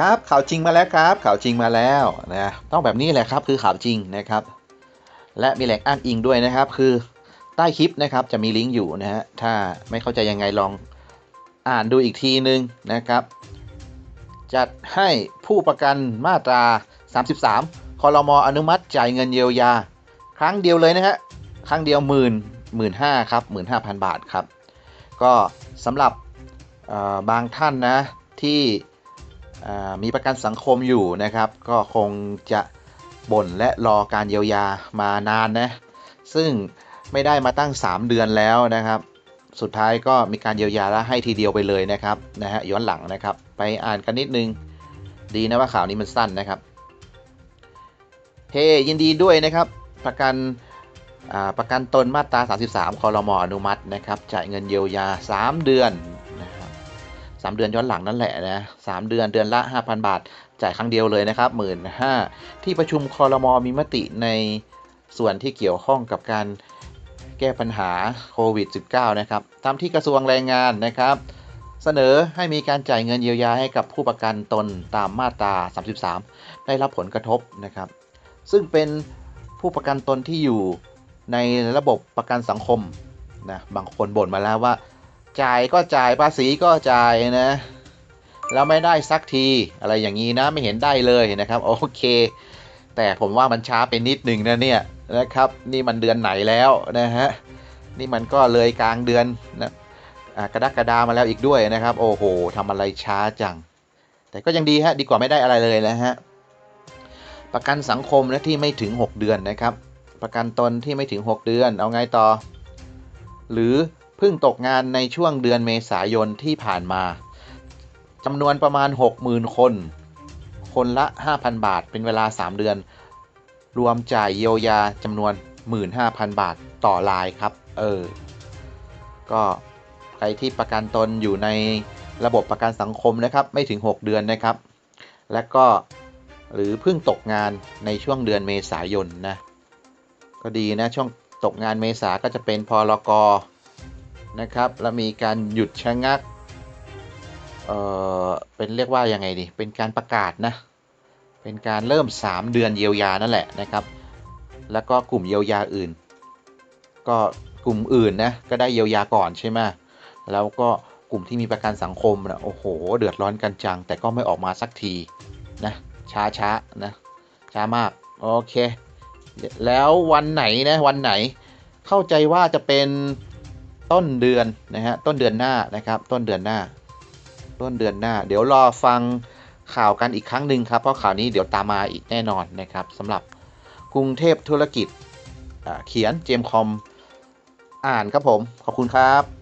ครับข่าวจริงมาแล้วครับข่าวจริงมาแล้วนะต้องแบบนี้แหละครับคือข่าวจริงนะครับ และมีแหล่งอ้างอิงด้วยนะครับ คือใต้คลิปนะครับจะมีลิงก์อยู่นะฮะถ้าไม่เข้าใจยังไงลองอ่านดูอีกทีนึงนะครับ จัดให้ผู้ประกันมาตรา 33คอรมออนุมัติจ่ายเงินเยียวยา ครั้งเดียวเลยนะฮะครั้งเดียวหมื่นหมื่นห้าครับหมื่นห้าพันบาทครับ ก็สำหรับบางท่านนะที่ มีประกันสังคมอยู่นะครับ ก็คงจะบ่นและรอการเยียวยามานานนะ ซึ่งไม่ได้มาตั้ง 3 เดือนแล้วนะครับ สุดท้ายก็มีการเยียวยาและให้ทีเดียวไปเลยนะครับนะฮะย้อนหลังนะครับ ไปอ่านกันนิดนึง ดีนะว่าข่าวนี้มันสั้นนะครับเฮยินดีด้วยนะครับ ประกันประกันตนมาตรา 33คอรมออนุมัตินะครับจ่ายเงินเยียวยา 3 เดือน สามเดือนย้อนหลังนั่นแหละนะสามเดือนเดือนละ 5,000 บาท จ่ายครั้งเดียวเลยนะครับหมื่นห้าที่ประชุมคอรมอมีมติในส่วนที่เกี่ยวข้องกับการแก้ปัญหาโควิด -19 นะครับ ตามที่กระทรวงแรงงานนะครับ เสนอให้มีการจ่ายเงินเยียวยาให้กับผู้ประกันตนตามมาตรา 33 ได้รับผลกระทบนะครับ ซึ่งเป็นผู้ประกันตนที่อยู่ในระบบประกันสังคมนะบางคนบ่นมาแล้วว่า จ่ายก็จ่ายภาษีก็จ่ายนะแล้วไม่ได้สักทีอะไรอย่างนี้นะไม่เห็นได้เลยนะครับโอเค แต่ผมว่ามันช้าไปนิดหนึ่งนะเนี่ยนะครับ นี่มันเดือนไหนแล้วนะฮะนี่มันก็เลยกลางเดือนนะกระดักกระดามาแล้วอีกด้วยนะครับ โอ้โหทำอะไรช้าจัง แต่ก็ยังดีฮะดีกว่าไม่ได้อะไรเลยนะฮะประกันสังคมนะที่ไม่ถึง 6 เดือนนะครับ ประกันตนที่ไม่ถึง 6 เดือน เอาไงต่อ หรือ เพิ่งตกงานในช่วงเดือนเมษายนที่ผ่านมาจำนวนประมาณ 60,000 คน คนละ 5,000 บาท เป็นเวลา 3 เดือน รวมจ่ายเยียวยาจำนวน 15,000 บาทต่อรายครับ เออ ก็ใครที่ประกันตนอยู่ในระบบประกันสังคมนะครับ ไม่ถึง 6 เดือนนะครับ และก็หรือเพิ่งตกงานในช่วงเดือนเมษายนนะ ก็ดีนะ ช่วงตกงานเมษาก็จะเป็นพลก นะครับแล้วมีการหยุดชะงัก เออเป็นเรียกว่ายังไงดี เป็นการประกาศนะ เป็นการเริ่ม 3 เดือนเยียวยานั่นแหละนะครับ แล้วก็กลุ่มเยียวยาอื่น ก็กลุ่มอื่นนะก็ได้เยียวยาก่อนใช่ไหมแล้วก็กลุ่มที่มีประกันสังคมนะโอ้โห เดือดร้อนกันจัง แต่ก็ไม่ออกมาสักทีนะช้าช้านะช้ามากโอเค แล้ววันไหนนะวันไหนเข้าใจว่าจะเป็น ต้นเดือนนะฮะต้นเดือนหน้านะครับ ต้นเดือนหน้า ต้นเดือนหน้า เดี๋ยวรอฟังข่าวกันอีกครั้งหนึ่งครับ เพราะข่าวนี้เดี๋ยวตามมาอีกแน่นอนนะครับสำหรับกรุงเทพธุรกิจเขียนเจมคอมอ่านครับผม ขอบคุณครับ